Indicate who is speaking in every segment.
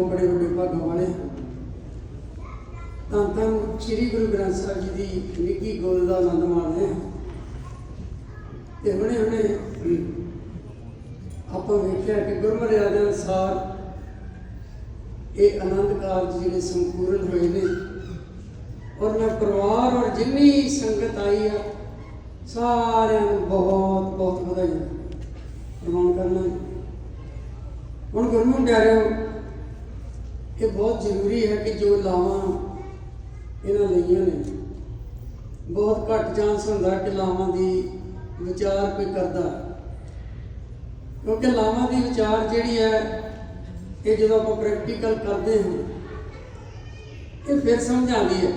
Speaker 1: ਉਹ ਬੜੇ ਵੱਡੇ ਭਾਗਾਂ ਵਾਲੇ। ਤਾਂ ਤਾਂ ਸ੍ਰੀ ਗੁਰੂ ਗ੍ਰੰਥ ਸਾਹਿਬ ਜੀ ਦੀ ਨਿੱਕੀ ਗੋਲ ਦਾ ਆਨੰਦ ਮਾਣਦੇ ਹਾਂ। ਤੇ ਹੁਣੇ ਹੁਣੇ ਆਪਾਂ ਵੇਖਿਆ ਕਿ ਗੁਰਮਰਿਆਦਾ ਦੇ ਇਹ ਆਨੰਦ ਕਾਰਜ ਜਿਹੜੇ ਸੰਪੂਰਨ ਹੋਏ ਨੇ। ਔਰ ਮੈਂ ਪਰਿਵਾਰ ਔਰ ਜਿੰਨੀ ਸੰਗਤ ਆਈ ਆ, ਸਾਰਿਆਂ ਨੂੰ ਬਹੁਤ ਬਹੁਤ ਵਧਾਈਆਂ। ਪ੍ਰਣਾਮ ਕਰਨਾ ਹੁਣ ਗੁਰਮੁਖ ਪਿਆਰਿਓ ਇਹ ਬਹੁਤ ਜ਼ਰੂਰੀ ਹੈ ਕਿ ਜੋ ਲਾਵਾਂ ਇਹਨਾਂ ਲਈਆਂ ਨੇ, ਬਹੁਤ ਘੱਟ ਚਾਂਸ ਹੁੰਦਾ ਕਿ ਲਾਵਾਂ ਦੀ ਵਿਚਾਰ ਕੋਈ ਕਰਦਾ। ਕਿਉਂਕਿ ਲਾਵਾਂ ਦੀ ਵਿਚਾਰ ਜਿਹੜੀ ਹੈ, ਇਹ ਜਦੋਂ ਆਪਾਂ ਪ੍ਰੈਕਟੀਕਲ ਕਰਦੇ ਹਾਂ, ਇਹ ਫਿਰ ਸਮਝ ਆਉਂਦੀ ਹੈ।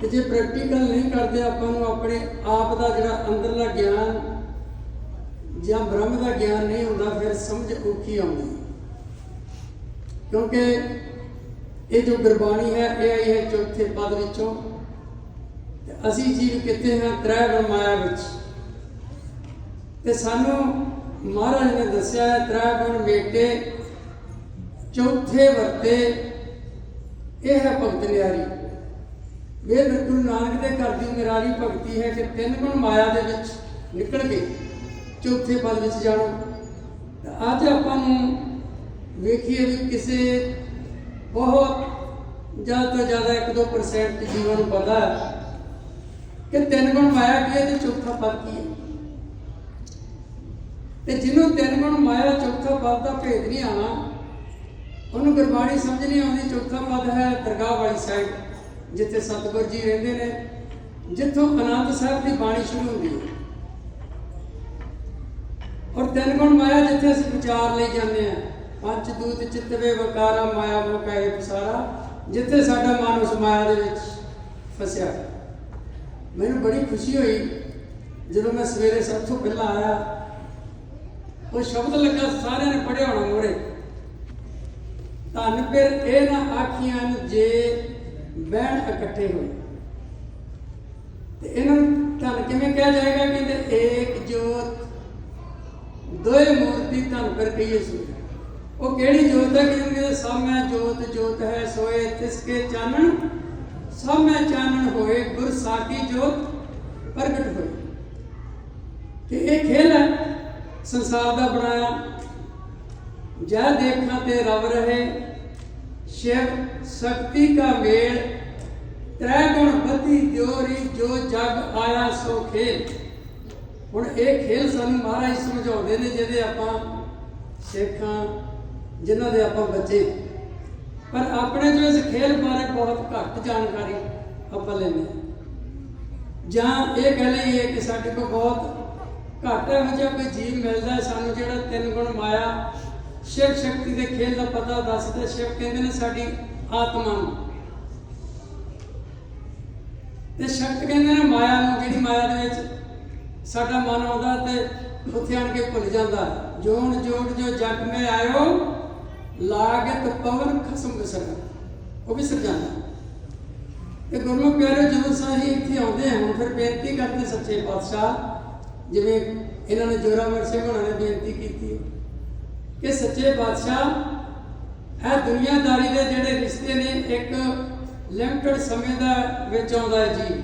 Speaker 1: ਕਿ ਜੇ ਪ੍ਰੈਕਟੀਕਲ ਨਹੀਂ ਕਰਦੇ ਆਪਾਂ ਨੂੰ ਆਪਣੇ ਆਪ ਦਾ ਜਿਹੜਾ ਅੰਦਰਲਾ ਗਿਆਨ ਜਾਂ ਬ੍ਰਹਮ ਦਾ ਗਿਆਨ ਨਹੀਂ ਹੁੰਦਾ, ਫਿਰ ਸਮਝ ਔਖੀ ਆਉਂਦੀ ਕਿਉਂਕਿ ਇਹ ਜੋ ਗੁਰਬਾਣੀ ਹੈ, ਇਹ ਆਈ ਹੈ ਚੌਥੇ ਪਦ ਵਿੱਚੋਂ। ਤੇ ਅਸੀਂ ਜੀਵ ਕਿੱਥੇ ਹਾਂ? ਤ੍ਰੈ ਗੁਣ ਮਾਇਆ ਵਿੱਚ। ਤੇ ਸਾਨੂੰ ਮਹਾਰਾਜ ਨੇ ਦੱਸਿਆ ਹੈ, ਤ੍ਰੈ ਗੁਣ ਮੇਟੇ, ਚੌਥੇ ਵਰਤੇ, ਇਹ ਹੈ ਭਗਤ ਨਿਆਰੀ। ਇਹ ਗੁਰੂ ਨਾਨਕ ਦੇ ਘਰ ਦੀ ਨਿਰਾਲੀ ਭਗਤੀ ਹੈ ਕਿ ਤਿੰਨ ਗੁਣ ਮਾਇਆ ਦੇ ਵਿੱਚ ਨਿਕਲ ਕੇ ਚੌਥੇ ਪਦ ਵਿੱਚ ਜਾਣਾ। ਅੱਜ ਆਪਾਂ ਨੂੰ ਵੇਖੀਏ ਵੀ ਕਿਸੇ ਬਹੁਤ ਜ਼ਿਆਦਾ ਤੋਂ ਜ਼ਿਆਦਾ 1-2% ਜੀਵਨ ਨੂੰ ਪਤਾ ਹੈ ਕਿ ਤਿੰਨ ਗੁਣ ਮਾਇਆ ਕੀ ਹੈ ਤੇ ਚੌਥਾ ਪਦ ਕੀ ਹੈ। ਤੇ ਜਿਹਨੂੰ ਤਿੰਨ ਗੁਣ ਮਾਇਆ ਚੌਥਾ ਪਦ ਦਾ ਭੇਦ ਨਹੀਂ ਆਣਾ ਉਹਨੂੰ ਗੁਰਬਾਣੀ ਸਮਝ ਨਹੀਂ ਆਉਂਦੀ, ਚੌਥਾ ਪਦ ਹੈ ਦਰਗਾਹ ਵਾਲੀ ਸਾਈਡ ਜਿੱਥੇ ਸਤਿਗੁਰ ਜੀ ਰਹਿੰਦੇ ਨੇ, ਜਿੱਥੋਂ ਅਨੰਦ ਸਾਹਿਬ ਦੀ ਬਾਣੀ ਸ਼ੁਰੂ ਹੁੰਦੀ ਹੈ। ਔਰ ਤਿੰਨ ਗੁਣ ਮਾਇਆ ਜਿੱਥੇ ਅਸੀਂ ਵਿਚਾਰ ਲਈ ਜਾਂਦੇ ਆ ਪੰਜ ਦੂਤ ਚਿੱਤਵੇ, ਵਕਾਰਾ, ਮਾਇਆ, ਮੋਹ ਪਸਾਰਾ, ਜਿੱਥੇ ਸਾਡਾ ਮਨ ਉਸ ਮਾਇਆ ਦੇ ਵਿੱਚ ਫਸਿਆ। ਮੈਨੂੰ ਬੜੀ ਖੁਸ਼ੀ ਹੋਈ ਜਦੋਂ ਮੈਂ ਸਵੇਰੇ ਸਭ ਤੋਂ ਪਹਿਲਾਂ ਆਇਆ। ਉਹ ਸ਼ਬਦ ਲੱਗਾ, ਸਾਰਿਆਂ ਨੇ ਪੜਿਆ ਹੋਣਾ ਮੋਰੇ ਧੰਨ ਫਿਰ ਇਹ ਨਾ ਆਖੀਆਂ ਜੇ ਬਹਿਣ ਇਕੱਠੇ ਹੋਏ। ਤੇ ਇਹਨਾਂ ਨੂੰ ਧੰਨ ਕਿਵੇਂ ਕਿਹਾ ਜਾਏਗਾ ਕਹਿੰਦੇ ਏਕ ਜੋਤ, ਦੋਏ ਮੂਰਤੀ ਧੰਨ ਫਿਰ ਕਹੀਏ ਸੋ ਉਹ ਕਿਹੜੀ ਜੋਤ ਹੈ? ਕਹਿੰਦੇ ਸਭ ਮੈਂ ਜੋਤ ਜੋਤ ਹੈ, ਸੋਏ ਤਿਸਕੇ ਚਾਨਣ। ਸਭ ਮੈਂ ਚਾਨਣ ਹੋਏ ਗੁਰ ਸਾਡੀ ਜੋਤ ਪ੍ਰਗਟ ਹੋਈ ਤੇ ਇਹ ਖੇਲ ਹੈ ਸੰਸਾਰ ਦਾ ਬਣਾਇਆ। ਜੈ ਦੇਖਾਂ ਤੇ ਰਵ ਰਹੇ। ਸ਼ਿਵ ਸ਼ਕਤੀ ਕਾ ਮੇਲ। ਤ੍ਰੈ ਗੁਣ ਬਤੀ ਦਿਓਰੀ ਜੋ ਜਗ ਆਇਆ ਸੋ ਖੇਲ। ਹੁਣ ਇਹ ਖੇਲ ਸਾਨੂੰ ਮਹਾਰਾਜ ਸਮਝਾਉਂਦੇ ਨੇ, ਜਿਹਦੇ ਆਪਾਂ ਸਿੱਖਾਂ ਜਿਨ੍ਹਾਂ ਦੇ ਆਪਾਂ ਬੱਚੇ। ਪਰ ਆਪਣੇ ਜੋ ਇਸ ਖੇਲ ਬਾਰੇ ਬਹੁਤ ਘੱਟ ਜਾਣਕਾਰੀ ਆਪਾਂ ਲੈਂਦੇ ਹਾਂ। ਜਾਂ ਇਹ ਕਹਿ ਲਈਏ ਕਿ ਸਾਡੇ ਕੋਲ ਬਹੁਤ ਘੱਟ ਇਹੋ ਜਿਹਾ ਕੋਈ ਜੀਵ ਮਿਲਦਾ ਹੈ ਸਾਨੂੰ ਜਿਹੜਾ ਤਿੰਨ ਗੁਣ ਮਾਇਆ, ਸ਼ਿਵ ਸ਼ਕਤੀ ਦੇ ਖੇਲ ਦਾ ਪਤਾ ਦੱਸਦਾ ਸ਼ਿਵ ਕਹਿੰਦੇ ਨੇ ਸਾਡੀ ਆਤਮਾ ਨੂੰ। ਤੇ ਸ਼ਕਤ ਕਹਿੰਦੇ ਨੇ ਮਾਇਆ ਨੂੰ, ਜਿਹੜੀ ਮਾਇਆ ਦੇ ਵਿੱਚ ਸਾਡਾ ਮਨ ਆਉਂਦਾ ਤੇ ਉੱਥੇ ਆਣ ਕੇ ਭੁੱਲ ਜਾਂਦਾ। ਜੋਣ ਜੋੜ ਜੋ ਜਗ ਮੇ ਆਇਓ ਲਾਗਤ ਪਵਨ ਖਸਮ ਵਿਸਰ ਉਹ ਵਿਸਰ ਜਾਂਦਾ। ਤੇ ਗੁਰਮੁਖ ਪਿਆਰੇ, ਜਦੋਂ ਸਾਹੀ ਇੱਥੇ ਆਉਂਦੇ ਹਨ, ਫਿਰ ਬੇਨਤੀ ਕਰਦੇ ਸੱਚੇ ਪਾਤਸ਼ਾਹ, ਜਿਵੇਂ ਇਹਨਾਂ ਨੇ ਜੋਰਾਵਰ ਸਿੰਘ ਹੋਣਾ ਨੇ ਬੇਨਤੀ ਕੀਤੀ ਕਿ ਸੱਚੇ ਪਾਤਸ਼ਾਹ, ਇਹ ਦੁਨੀਆਦਾਰੀ ਦੇ ਜਿਹੜੇ ਰਿਸ਼ਤੇ ਨੇ, ਇੱਕ ਲਿਮਟਿਡ ਸਮੇਂ ਦਾ ਵਿੱਚ ਆਉਂਦਾ ਹੈ ਜੀ।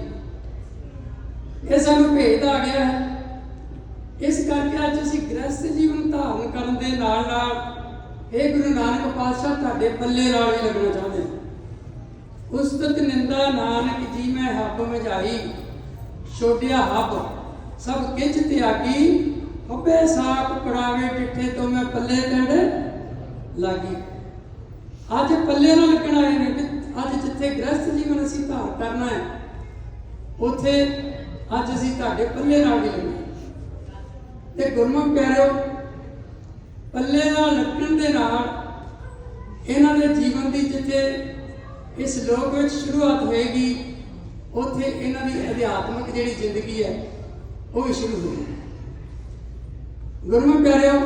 Speaker 1: ਇਹ ਸਾਨੂੰ ਭੇਜਦਾ ਆ ਗਿਆ ਹੈ। ਇਸ ਕਰਕੇ ਅੱਜ ਅਸੀਂ ਗ੍ਰਸਥ ਜੀਵਨ ਧਾਰਨ ਕਰਨ ਦੇ ਨਾਲ ਨਾਲ ਇਹ ਗੁਰੂ ਨਾਨਕ ਪਾਤਸ਼ਾਹ ਤੁਹਾਡੇ ਪੱਲੇ ਨਾਲ ਵੀ ਲੱਗਣਾ ਚਾਹੁੰਦੇ ਹਾਂ ਉਸਤਤ ਨਿੰਦਾ ਨਾਨਕ ਜੀ, ਮੈਂ ਹੱਬ ਮਝਾਈ, ਛੋਟਿਆ ਹੱਬ, ਸਭ ਕਿਛ ਤਿਆਗੀ ਹੱਬੇ ਸਾਖ ਪੜਾਵੇ ਡਿੱਠੇ ਤੋਂ ਮੈਂ ਪੱਲੇ ਟੰਡ ਲਾਗੀ। ਅੱਜ ਪੱਲੇ ਨਾਲ ਲੱਗਣ ਆਏ ਨੇ ਅੱਜ ਜਿੱਥੇ ਗ੍ਰਸਥ ਜੀਵਨ ਅਸੀਂ ਧਾਰ ਕਰਨਾ ਹੈ, ਉਥੇ ਅੱਜ ਅਸੀਂ ਤੁਹਾਡੇ ਪੱਲੇ ਨਾਲ ਵੀ ਲੱਗਣਾ। ਤੇ ਗੁਰਮੁਖ ਪਿਆਰਿਓ ਪੱਲੇ ਨਾਲ ਲੱਗਣ ਦੇ ਨਾਲ ਇਹਨਾਂ ਦੇ ਜੀਵਨ ਦੀ ਜਿੱਥੇ ਇਸ ਲੋਕ ਵਿੱਚ ਸ਼ੁਰੂਆਤ ਹੋਏਗੀ, ਉੱਥੇ ਇਹਨਾਂ ਦੀ ਅਧਿਆਤਮਿਕ ਜਿਹੜੀ ਜ਼ਿੰਦਗੀ ਹੈ, ਉਹ ਵੀ ਸ਼ੁਰੂ ਹੋਈ ਗੁਰਮੁਖ ਪਿਆਰਿਓ,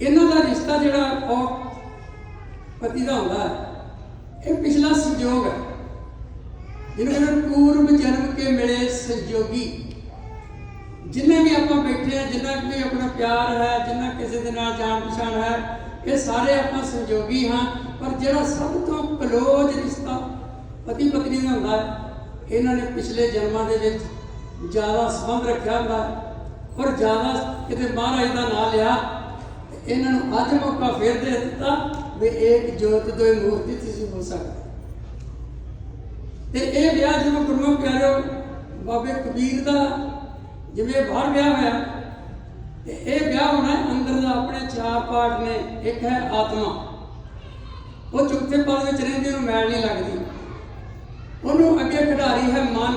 Speaker 1: ਇਹਨਾਂ ਦਾ ਰਿਸ਼ਤਾ ਜਿਹੜਾ ਉਹ ਪਤੀ ਦਾ ਹੁੰਦਾ ਹੈ, ਇਹ ਪਿਛਲਾ ਸੰਜੋਗ ਹੈ। ਜਿਹਨੂੰ ਕਹਿੰਦੇ ਪੂਰਵ ਜਨਮ ਕੇ ਮਿਲੇ ਸੰਜੋਗੀ ਜਿੰਨੇ ਵੀ ਆਪਾਂ ਬੈਠੇ ਆ ਜਿੰਨਾ ਵੀ ਆਪਣਾ ਪਿਆਰ ਹੈ, ਜਿੰਨਾ ਕਿਸੇ ਦੇ ਨਾਲ ਜਾਣ ਪਛਾਣ ਹੈ, ਇਹ ਸਾਰੇ ਆਪਾਂ ਸੰਜੋਗੀ ਹਾਂ। ਪਰ ਜਿਹੜਾ ਸਭ ਤੋਂ ਕਲੋਜ਼ ਰਿਸ਼ਤਾ ਪਤੀ ਪਤਨੀ ਦਾ ਹੁੰਦਾ, ਇਹਨਾਂ ਨੇ ਪਿਛਲੇ ਜਨਮਾਂ ਦੇ ਵਿੱਚ ਜ਼ਿਆਦਾ ਸੰਬੰਧ ਰੱਖਿਆ ਹੁੰਦਾ ਔਰ ਜ਼ਿਆਦਾ ਕਿਤੇ ਮਹਾਰਾਜ ਦਾ ਨਾਮ ਲਿਆ ਇਹਨਾਂ ਨੂੰ ਅੱਜ ਮੌਕਾ ਫੇਰ ਦੇ ਦਿੱਤਾ ਵੀ ਇੱਕ ਜੋਤ ਦੋਏ ਮੂਰਤੀ ਤੁਸੀਂ ਹੋ ਸਕਦੇ ਤੇ ਇਹ ਵਿਆਹ ਜਿਵੇਂ ਗੁਰਮੁਖ ਪਿਆਰਿਓ, ਬਾਬੇ ਕਬੀਰ ਦਾ ਜਿਵੇਂ ਬਾਹਰ ਵਿਆਹ ਹੋਇਆ, ਤੇ ਇਹ ਵਿਆਹ ਹੋਣਾ ਅੰਦਰ ਦਾ, ਆਪਣੇ ਚਾਰ ਪਾਰਟ ਨੇ, ਇੱਕ ਹੈ ਆਤਮਾ। ਉਹ ਚੌਥੇ ਪਦ ਵਿੱਚ ਰਹਿੰਦੀ ਉਹਨੂੰ ਮੈਲ ਨਹੀਂ ਲੱਗਦੀ। ਉਹਨੂੰ ਅੱਗੇ ਖਿਡਾਰੀ ਹੈ ਮਨ।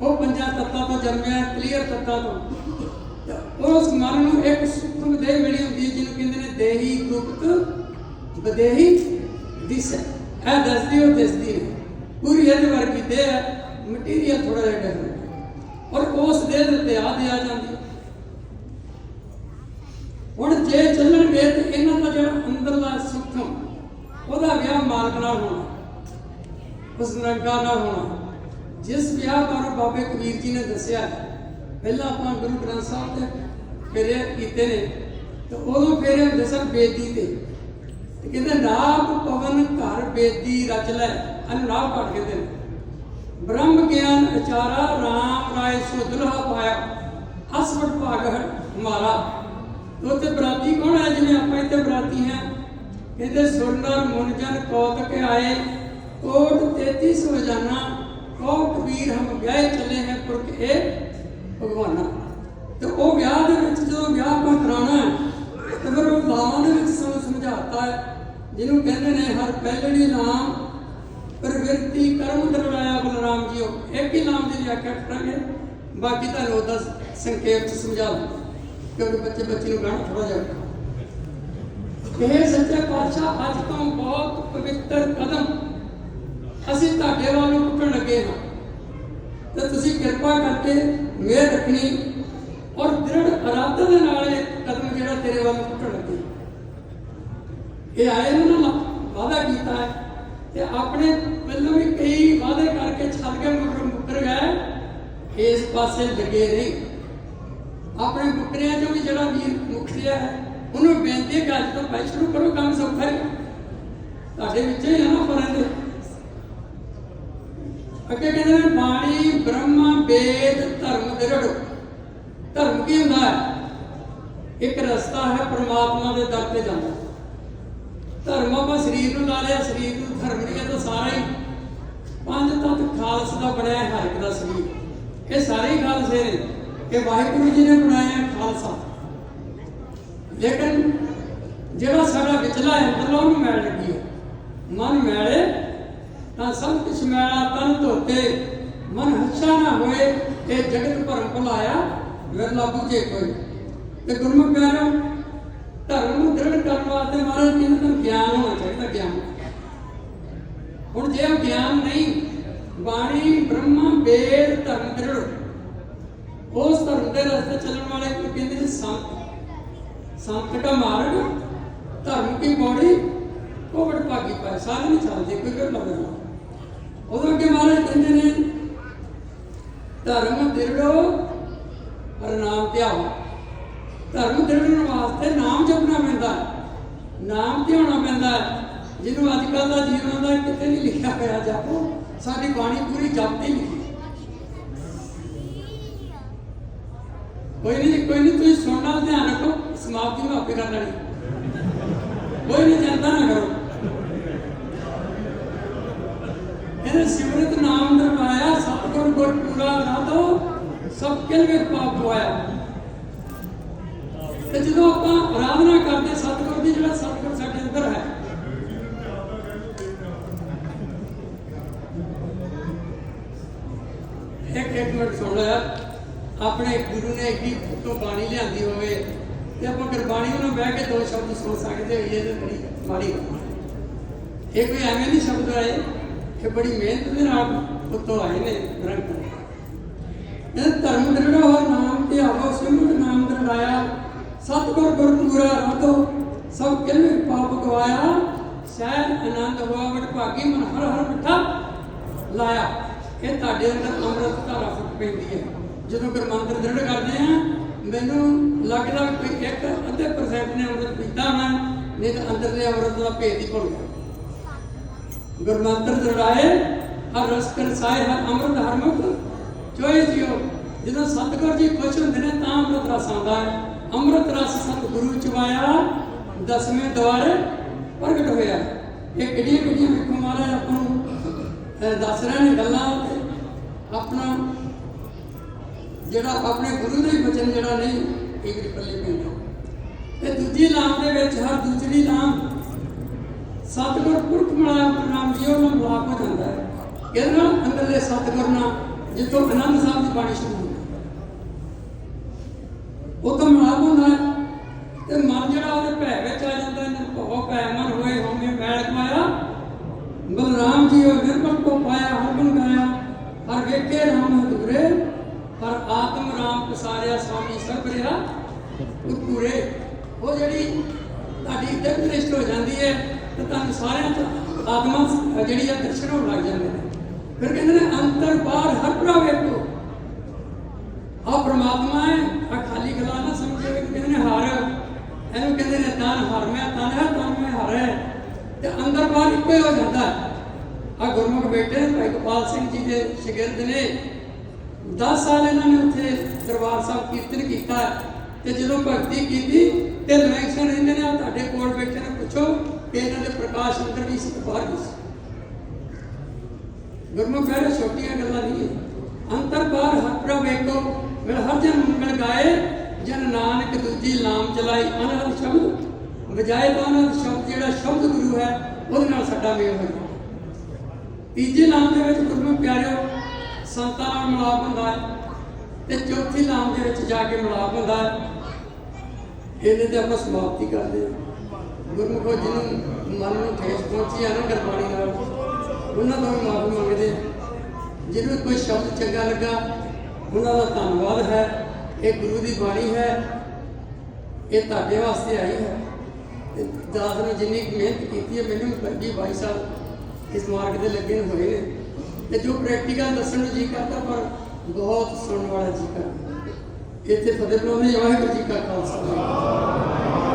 Speaker 1: ਉਹ ਪੰਜਾਂ ਤੱਤਾਂ ਤੋਂ ਜਨਮਿਆ ਕਲੀਅਰ ਤੱਤਾਂ ਤੋਂ। ਉਸ ਮਨ ਨੂੰ ਇੱਕ ਸੂਖਮ ਦੇਹ ਮਿਲੀ ਹੁੰਦੀ ਹੈ, ਜਿਹਨੂੰ ਕਹਿੰਦੇ ਨੇ ਦੇਹੀ ਗੁਪਤ ਬਦੇਹੀ ਦਿਸ। ਇਹ ਦੱਸਦੀ ਉਹ ਦਿਸਦੀ ਨਹੀਂ ਪੂਰੀ ਇਹਦੇ ਵਰਗੀ ਦੇਹ ਹੈ, ਮਟੀਰੀਅਲ ਥੋੜਾ ਜਿਹਾ ਡਰ ਔਰ ਉਸ ਦੇ ਉੱਤੇ ਆ ਜਾਂਦੀ। ਹੁਣ ਜੇ ਚੱਲਣਗੇ ਤੇ ਇਹਨਾਂ ਦਾ ਜਿਹੜਾ ਅੰਦਰਲਾ ਸੁਖਮ ਉਹਦਾ ਵਿਆਹ ਮਾਲਕ ਨਾਲ ਹੋਣਾ ਉਸ ਨਿਰੰਕਾਰ ਨਾਲ ਹੋਣਾ। ਜਿਸ ਵਿਆਹ ਬਾਰੇ ਬਾਬੇ ਕਬੀਰ ਜੀ ਨੇ ਦੱਸਿਆ, ਪਹਿਲਾਂ ਆਪਾਂ ਗੁਰੂ ਗ੍ਰੰਥ ਸਾਹਿਬ ਦੇ ਫੇਰੇ ਕੀਤੇ ਨੇ, ਤੇ ਉਦੋਂ ਫੇਰੇ ਹੁੰਦੇ ਸਨ ਬੇਦੀ ਤੇ। ਤੇ ਕਹਿੰਦੇ ਨਾਭ ਪਵਨ ਘਰ ਬੇਦੀ ਰਚ ਲੈ ਇਹਨੂੰ ਨਾਭ ਕਹਿੰਦੇ ਨੇ ਬ੍ਰਹਮ ਗਿਆਨ ਅਚਾਰਾ RAM ਰਾਏ ਸੋ ਦੁਲਹਾ ਪਾਇਆ। ਹਸਵਟ ਭਾਗ ਹਮਾਰਾ ਉੱਥੇ ਬਰਾਤੀ ਕੌਣ ਹੈ ਜਿਵੇਂ ਆਪਾਂ ਇੱਥੇ ਬਰਾਤੀ ਹੈ? ਕਹਿੰਦੇ ਸੁਰਨਰ ਮੁਨਜਨ ਕੌਤਕ ਆਏ। ਕੋਟ 33 ਜਾਨਾ ਕੋ ਕਬੀਰ ਹਮ ਵਿਆਹ ਚੱਲੇ ਹੈ ਪੁਰਖ ਇਹ ਭਗਵਾਨਾ। ਤੇ ਉਹ ਵਿਆਹ ਦੇ ਵਿੱਚ ਜਦੋਂ ਵਿਆਹ ਆਪਾਂ ਕਰਾਉਣਾ ਹੈ, ਤੇ ਫਿਰ ਉਹ ਲਾਵਾਂ ਦੇ ਵਿੱਚ ਸਾਨੂੰ ਸਮਝਾਤਾ ਹੈ, ਜਿਹਨੂੰ ਕਹਿੰਦੇ ਨੇ ਹਰ ਪਹਿਲੜੀ ਨਾਮ ਪ੍ਰਵਿਰਤੀ ਕਰਮ ਕਰਵਾਇਆ ਬਲਰਾਮ ਜੀਓ ਇੱਕ ਹੀ ਨਾਮ ਦੀ ਵਿਆਖਿਆ ਕਰਾਂਗੇ। ਬਾਕੀ ਤੁਹਾਨੂੰ ਉਹਦਾ ਸੰਖੇਪ ਚ ਸਮਝਾ ਦੂੰਗਾ ਕਿਉਂਕਿ ਬੱਚੇ ਬੱਚੇ ਨੂੰ ਗਾਣਾ ਥੋੜਾ ਜਿਹਾ ਇਹ ਸੱਚੇ ਪਾਤਸ਼ਾਹ ਅੱਜ ਤੋਂ ਬਹੁਤ ਪਵਿੱਤਰ ਕਦਮ ਅਸੀਂ ਤੁਹਾਡੇ ਵੱਲ ਨੂੰ ਪੁੱਟਣ ਲੱਗੇ ਹਾਂ। ਤੇ ਤੁਸੀਂ ਕਿਰਪਾ ਕਰਕੇ ਮਿਹਰ ਰੱਖਣੀ ਔਰ ਦ੍ਰਿੜ ਇਰਾਦੇ ਦੇ ਨਾਲ ਇਹ ਕਦਮ ਜਿਹੜਾ ਤੇਰੇ ਵੱਲ ਨੂੰ ਪੁੱਟਣ ਲੱਗੇ। ਇਹ ਆਏ ਨੇ ਨਾ ਵਾਅਦਾ ਕੀਤਾ ਹੈ। ਤੇ ਆਪਣੇ ਪਹਿਲਾਂ ਵੀ ਕਈ ਵਾਅਦੇ ਕਰਕੇ ਛੱਡ ਕੇ ਮੁਕਰ ਮੁਕਰ ਗਏ। ਇਸ ਪਾਸੇ ਲੱਗੇ ਨਹੀਂ। ਆਪਣੇ ਮੁਕਰਿਆਂ ਚੋਂ ਵੀ ਜਿਹੜਾ ਵੀਰ ਮੁਖਰਿਆ ਹੈ, ਉਹਨੂੰ ਬੇਨਤੀ ਹੈ ਤੋਂ ਪਹਿਲਾਂ ਸ਼ੁਰੂ ਕਰੋ ਕੰਮ ਸੌਖਾ ਹੈ। ਤੁਹਾਡੇ ਵਿੱਚ ਹੀ ਹੈ ਨਾ ਪਰੰਦੇ ਅੱਗੇ ਕਹਿੰਦੇ ਨੇ, ਬਾਣੀ ਬ੍ਰਹਮਾ ਵੇਦ ਧਰਮ ਦਿਰੜ ਧਰਮ ਕੀ ਹੁੰਦਾ ਹੈ? ਇੱਕ ਰਸਤਾ ਹੈ ਪ੍ਰਮਾਤਮਾ ਦੇ ਦਰ ਤੇ ਜਾਂਦਾ ਧਰਮ ਆਪਾਂ ਸਰੀਰ ਨੂੰ ਲਾ ਲਿਆ, ਸਰੀਰ ਨੂੰ ਧਰਮ ਨਹੀਂ ਹੈ ਤਾਂ ਸਾਰਾ ਹੀ ਪੰਜ ਤੱਤ ਖਾਲਸ ਦਾ ਬਣਿਆ ਹਰ ਇੱਕ ਦਾ ਸਰੀਰ। ਇਹ ਸਾਰੇ ਹੀ ਖਾਲਸੇ ਨੇ। ਕਿ ਵਾਹਿਗੁਰੂ ਜੀ ਨੇ ਬਣਾਇਆ ਖਾਲਸਾ। ਲੇਕਿਨ ਜਿਹੜਾ ਸਾਡਾ ਵਿਚਲਾ ਹੈ ਅੰਦਰੋਂ ਉਹਨੂੰ ਮੈਲ ਲੱਗੀ ਹੈ। ਮਨ ਮੈਲੇ, ਤਾਂ ਸਭ ਕੁਛ ਮੈਲਾ, ਤਨ ਧੋਤੇ, ਮਨ ਹੱਛਾ ਨਾ ਹੋਏ, ਇਹ ਜਗਤ ਭਰਮ ਭੁਲਾਇਆ ਵਿਰਲਾ ਬੁਝੇ ਕੋਈ ਤੇ ਗੁਰਮੁਖ ਪਿਆਰਿਓ ਧਰਮ ਨੂੰ ਦ੍ਰਿੜ ਕਰਨ ਵਾਸਤੇ ਮਹਾਰਾਜ ਕਹਿੰਦੇ ਤੁਹਾਨੂੰ ਗਿਆਨ ਹੋਣਾ ਚਾਹੀਦਾ, ਗਿਆਨ। ਹੁਣ ਜੇ ਉਹ ਗਿਆਨ ਨਹੀਂ, ਬਾਣੀ, ਬ੍ਰਹਮਾ, ਵੇਦ, ਧਰਮ ਦ੍ਰਿੜ। ਉਸ ਧਰਮ ਦੇ ਰਸਤੇ ਚੱਲਣ ਵਾਲੇ ਨੂੰ ਕਹਿੰਦੇ ਨੇ ਸੰਤ। ਸੰਤ ਦਾ ਮਾਰਗ, ਧਰਮ ਕੀ ਪੌੜੀ ਕੋਵੜ ਭਾਗੀ ਪਾਏ ਸਾਰੇ ਨਹੀਂ ਚੱਲਦੇ, ਕੋਈ ਕਰ ਲੱਗਦਾ ਉਦੋਂ ਅੱਗੇ ਮਹਾਰਾਜ ਕਹਿੰਦੇ ਨੇ, ਧਰਮ ਦਿਰੜੋ ਪਰ ਧਿਆਓ। ਧਰਮ ਦਿਰੜਨ ਵਾਸਤੇ ਨਾਮ ਜਪਣਾ ਪੈਂਦਾ ਨਾਮ ਧਿਆਉਣਾ ਪੈਂਦਾ ਜਿਹਨੂੰ ਅੱਜ ਕੱਲ ਦਾ ਜੀਵਨ ਦਾ ਕਿਤੇ ਨਹੀਂ ਲਿਖਿਆ ਹੋਇਆ ਜਪੋ, ਸਾਡੀ ਬਾਣੀ ਪੂਰੀ ਜਪਦੀ ਲਿਖੀ ਕੋਈ ਨਹੀਂ ਕੋਈ ਨਹੀਂ, ਤੁਸੀਂ ਸੁਣਨਾ ਧਿਆਨ ਰੱਖੋ, ਸਮਾਪਤੀ ਮੈਂ ਆਪੇ ਕਰ ਲੈਣੀ। ਕੋਈ ਨਹੀਂ, ਚਿੰਤਾ ਨਾ ਕਰੋ। ਇਹਨੇ ਸਿਮਰਤ ਨਾਮ ਦਰਵਾਇਆ, ਸਤਿਗੁਰ ਗੁਰ ਪੂਰਾ ਰਾਤੋ, ਸਭ ਕਿਲ ਵਿੱਚ ਪਾਪ ਹੋਇਆ ਤੇ ਜਦੋਂ ਆਪਾਂ ਆਰਾਧਨਾ ਕਰਦੇ ਸਤਿਗੁਰ ਦੀ ਜਿਹੜਾ ਸਤਿਗੁਰ ਸਾਡੇ ਅੰਦਰ ਹੈ। ਇੱਕ ਇੱਕ ਮਿੰਟ ਸੁਣ ਲਿਆ ਆਪਣੇ ਗੁਰੂ ਨੇ ਇੱਕ ਤੋਂ ਬਾਣੀ ਲਿਆਂਦੀ ਹੋਵੇ ਤੇ ਆਪਾਂ ਗੁਰਬਾਣੀ ਨੂੰ ਬਹਿ ਕੇ ਦੋ ਸ਼ਬਦ ਸੁਣ ਸਕਦੇ ਹੋਈਏ ਤੇ ਬੜੀ ਮਾੜੀ ਇਹ ਕੋਈ ਐਵੇਂ ਨਹੀਂ ਸ਼ਬਦ ਆਏ ਕਿ ਬੜੀ ਮਿਹਨਤ ਦੇ ਨਾਲ ਉੱਤੋਂ ਆਏ ਨੇ ਗ੍ਰੰਥ। ਇਹ ਧਰਮ ਦ੍ਰਿੜਾ ਹੋ ਨਾਮ ਤੇ ਆਵੋ ਸਿਮਰਨ ਨਾਮ ਦ੍ਰਿੜਾਇਆ ਸਤਿਗੁਰ ਗੁਰ ਪੂਰਾ ਸਭ ਕਿਲ ਪਾਪ ਗਵਾਇਆ, ਸਹਿਜ ਆਨੰਦ ਹੋਆ ਵਡ ਮਨ ਹਰ ਹਰ ਮਿੱਠਾ ਲਾਇਆ। ਇਹ ਤੁਹਾਡੇ ਅੰਦਰ ਅੰਮ੍ਰਿਤ ਧਾਰਾ ਫੁੱਟ ਪੈਂਦੀ ਹੈ। ਜਦੋਂ ਗੁਰਮੰਤਰ ਦ੍ਰਿੜ ਕਰਦੇ ਆ, ਮੈਨੂੰ ਲੱਗਦਾ ਵੀ ਕੋਈ ਅੱਧੇ ਪਰਸੈਂਟ ਨੇ ਅੰਮ੍ਰਿਤ ਪੀਤਾ ਹੋਣਾ ਨਹੀਂ ਤਾਂ ਅੰਦਰਲੇ ਅੰਮ੍ਰਿਤ ਦਾ ਭੇਦ ਹੀ ਭੁੱਲ ਗਿਆ। ਗੁਰਮੰਤਰ ਦ੍ਰਿੜਾਏ ਹਰ ਰਸ ਕਰ ਸਾਇ ਹਰ ਅੰਮ੍ਰਿਤ, ਹਰ ਮੁਕਤ। ਚੋਏ ਜਿਓ ਜਦੋਂ ਸਤਿਗੁਰ ਜੀ ਖੁਸ਼ ਹੁੰਦੇ ਨੇ ਤਾਂ ਅੰਮ੍ਰਿਤ ਰਸ ਆਉਂਦਾ ਹੈ। ਅੰਮ੍ਰਿਤ ਰਸ ਸਤਿਗੁਰੂ ਚਵਾਇਆ, ਦਸਵੇਂ ਦੁਆਰੇ ਪ੍ਰਗਟ ਹੋਇਆ। ਇਹ ਕਿਹੜੀਆਂ ਕਿਹੜੀਆਂ ਵੇਖੋ ਮਹਾਰਾਜ ਆਪਾਂ ਨੂੰ ਦੱਸ ਰਹੇ ਨੇ ਗੱਲਾਂ ਆਪਣਾ, ਜਿਹੜਾ ਆਪਣੇ ਗੁਰੂ ਦਾ ਹੀ ਬਚਨ ਜਿਹੜਾ ਨਹੀਂ ਇੱਕ ਪੱਲੇ ਪੈਂਦਾ ਤੇ ਦੂਜੀ ਲਾਮ ਦੇ ਵਿੱਚ ਹਰ ਦੂਸਰੀ ਲਾਮ ਸਤਿਗੁਰ ਪੁਰਖ ਮਿਲਾਇਆ ਨਾਮ ਜੀ ਉਹ ਮਿਲਾਪ ਹੋ ਜਾਂਦਾ ਹੈ। ਇਹਦੇ ਨਾਲ ਅੰਦਰਲੇ ਸਤਿਗੁਰ ਨਾਲ ਜਿੱਥੋਂ ਅਨੰਦ ਸਾਹਿਬ ਦੀ ਬਾਣੀ ਸ਼ੁਰੂ ਹੁੰਦੀ ਉਹ ਤਾਂ ਮਿਲਾਪ ਹੁੰਦਾ ਤੇ ਮਨ ਜਿਹੜਾ ਉਹਦੇ ਭੈ ਵਿੱਚ ਆ ਜਾਂਦਾ ਨਿਰਭਉ ਭੈ ਮਨ ਹੋਏ ਹੋਮੇ ਮੈਲ ਕਮਾਇਆ ਬਲਰਾਮ ਜੀ ਉਹ ਨਿਰਮਲ ਕੋ ਪਾਇਆ ਹਰਮਨ ਗਾਇਆ। ਹਰ ਵੇਖੇ ਰਾਮ ਹਦੂਰੇ ਹਰ ਆਤਮ ਰਾਮ ਪਸਾਰਿਆ ਸਵਾਮੀ ਸਭ ਰਿਹਾ ਉਤਪੂਰੇ। ਉਹ ਜਿਹੜੀ ਤੁਹਾਡੀ ਦਿਲ ਦ੍ਰਿਸ਼ਟ ਹੋ ਜਾਂਦੀ ਹੈ, ਤੇ ਤੁਹਾਨੂੰ ਸਾਰਿਆਂ ਚ ਆਤਮਾ ਜਿਹੜੀ ਆ ਦਰਸ਼ਨ ਹੋਣ ਲੱਗ ਜਾਂਦੇ ਨੇ। ਫਿਰ ਕਹਿੰਦੇ ਨੇ, ਅੰਤਰ ਬਾਹਰ ਹਰ ਪ੍ਰਭ ਵੇਖੋ। ਆ ਪ੍ਰਮਾਤਮਾ ਹੈ ਖਾਲੀ ਗੱਲਾਂ ਨਾ ਸਮਝੇ ਵੀ ਕਹਿੰਦੇ ਨੇ ਹਰ। ਇਹਨੂੰ ਕਹਿੰਦੇ ਨੇ ਤਨ ਹਰ। ਮੈਂ ਤਨ ਹੈ, ਤਨ ਮੈਂ ਹਰ ਹੈ। ਤੇ ਅੰਦਰ ਬਾਹਰ ਇੱਕੋ ਹੋ ਜਾਂਦਾ। ਆ ਗੁਰਮੁਖ ਬੇਟੇ ਭਾਈ ਗੋਪਾਲ ਸਿੰਘ ਜੀ ਦੇ ਸ਼ਾਗਿਰਦ ਨੇ। 10 ਸਾਲ ਇਹਨਾਂ ਨੇ ਉੱਥੇ ਦਰਬਾਰ ਸਾਹਿਬ ਕੀਰਤਨ ਕੀਤਾ। ਤੇ ਜਦੋਂ ਭਗਤੀ ਕੀਤੀ, ਤੇ ਇਲੈਕਸ਼ਨ ਰਹਿੰਦੇ ਨੇ ਤੁਹਾਡੇ ਕੋਲ ਬੈਠੇ ਨੇ, ਪੁੱਛੋ ਕਿ ਇਹਨਾਂ ਦੇ ਪ੍ਰਕਾਸ਼ ਅੰਦਰ ਵੀ ਸੀ ਬਾਹਰ ਵੀ ਸੀ? ਗੁਰਮੁਖ ਕਹਿੰਦੇ ਛੋਟੀਆਂ ਗੱਲਾਂ ਨਹੀਂ ਅੰਤਰ ਬਾਹਰ ਹਰ ਪ੍ਰਭ ਮਿਲ ਹਰ ਜਨ ਮਿਲ ਗਾਏ, ਜਨ ਨਾਨਕ ਦੂਜੀ ਲਾਮ ਚਲਾਈ, ਅਨਹਦ ਸ਼ਬਦ, ਵਜਾਏ ਤਾਂ ਸ਼ਬਦ, ਜਿਹੜਾ ਸ਼ਬਦ ਗੁਰੂ ਹੈ, ਉਹਦੇ ਨਾਲ ਸਾਡਾ ਮੇਲ ਹੋਇਆ। ਤੀਜੇ ਨਾਮ ਦੇ ਵਿੱਚ ਗੁਰਮੁਖ ਪਿਆਰਿਓ, ਸੰਤਾਂ ਨਾਲ ਮਿਲਾਪ ਹੁੰਦਾ ਹੈ ਤੇ ਚੌਥੀ ਨਾਮ ਦੇ ਵਿੱਚ ਜਾ ਕੇ ਮਿਲਾਪ ਹੁੰਦਾ ਹੈ। ਇਹਨੇ ਤੇ ਆਪਾਂ ਸਮਾਪਤੀ ਕਰਦੇ ਹਾਂ। ਗੁਰਮੁਖੋ, ਜਿਹਨੂੰ ਮਨ ਨੂੰ ਠੇਸ ਪਹੁੰਚੀ ਹੈ ਨਾ ਗੁਰਬਾਣੀ ਨਾਲ, ਉਹਨਾਂ ਤੋਂ ਵੀ ਮਾਫੀ ਮੰਗਦੇ ਜਿਹਨੂੰ ਕੋਈ ਸ਼ਬਦ ਚੰਗਾ ਲੱਗਾ ਉਹਨਾਂ ਦਾ ਧੰਨਵਾਦ ਹੈ, ਇਹ ਗੁਰੂ ਦੀ ਬਾਣੀ ਹੈ, ਇਹ ਤੁਹਾਡੇ ਵਾਸਤੇ ਆਈ ਹੈ। ਤੇ ਦਾਸ ਨੇ ਜਿੰਨੀ ਮਿਹਨਤ ਕੀਤੀ ਹੈ, ਮੈਨੂੰ ਵੀ 22 ਸਾਲ ਇਸ ਮਾਰਗ ਦੇ ਲੱਗੇ ਹੋਏ ਨੇ। ਤੇ ਜੋ ਪ੍ਰੈਕਟੀਕਲ ਦੱਸਣ ਨੂੰ ਜੀ ਕਰਦਾ, ਪਰ ਬਹੁਤ ਸੁਣਨ ਵਾਲਾ ਜੀ ਕਰਦਾ। ਇੱਥੇ ਫਤਿਹ ਬੁਲਾਉਂਦੇ ਵਾਹਿਗੁਰੂ ਜੀ ਕਾ ਖਾਲਸਾ।